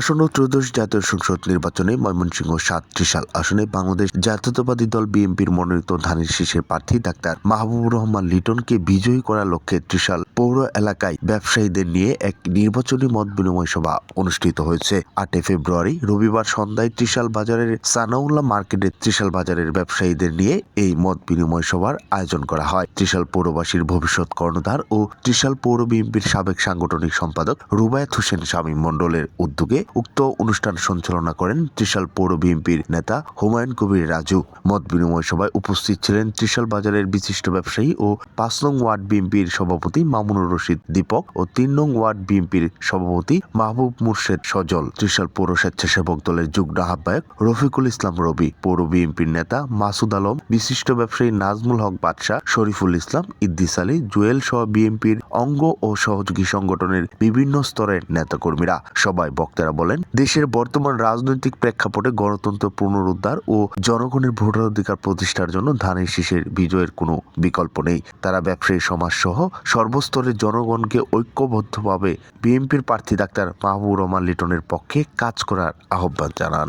আসন্ন ত্রয়োদশ জাতীয় সংসদ নির্বাচনে ময়মনসিংহ সাত ত্রিশাল আসনে বাংলাদেশ জাতীয়তাবাদী দল বিএনপির মনোনীত ধানের শীষের প্রার্থী ডাক্তার মাহবুবুর রহমান লিটনকে বিজয়ী করার লক্ষ্যে ত্রিশাল পৌর এলাকায় ব্যবসায়ীদের নিয়ে এক নির্বাচনী মত বিনিময় সভা অনুষ্ঠিত হয়েছে। আটই ফেব্রুয়ারি রবিবার সন্ধ্যায় ত্রিশাল বাজারের সানাউল্লাহ মার্কেটে ত্রিশাল বাজারের ব্যবসায়ীদের নিয়ে এই মত বিনিময় সভার আয়োজন করা হয়। ত্রিশাল পৌরবাসীর ভবিষ্যৎ কর্ণধার ও ত্রিশাল পৌর বিএনপির সাবেক সাংগঠনিক সম্পাদক রুবায়াত হোসেন শামীম মণ্ডলের উদ্যোগে উক্ত অনুষ্ঠান সঞ্চালনা করেন ত্রিশাল পৌর বিএনপির নেতা হুমায়ুন কবির রাজু। মত বিনিময় সভায় উপস্থিত ছিলেন ত্রিশাল বাজারের বিশিষ্ট ব্যবসায়ী ও পাঁচ নং ওয়ার্ড বিএনপির সভাপতি মামুনুর রশিদ দীপক ও তিন নং ওয়ার্ড বিএনপির সভাপতি মাহবুব মুর্শেদ সজল। ত্রিশাল পৌর স্বেচ্ছাসেবক দলের যুগ্ম আহ্বায়ক রফিকুল ইসলাম রবি। পৌর বিএনপির নেতা মাসুদ আলম, বিশিষ্ট ব্যবসায়ী নাজমুল হক বাদশাহ, শরীফুল ইসলাম ইদ্দিস আলী, জুয়েল সহ বিএনপির অঙ্গ ও সহযোগী সংগঠনের বিভিন্ন স্তরের নেতাকর্মীরা। সবাই বক্তারা বলেন, দেশের বর্তমান রাজনৈতিক প্রেক্ষাপটে গণতন্ত্র পুনরুদ্ধার ও জনগণের ভোটাধিকার প্রতিষ্ঠার জন্য ধানের শীষের বিজয়ের কোনো বিকল্প নেই। তারা ব্যবসায়ী সমাজ সহ সর্বস্তরের জনগণকে ঐক্যবদ্ধভাবে বিএনপির প্রার্থী ডাক্তার মাহবুব রহমান লিটনের পক্ষে কাজ করার আহ্বান জানান।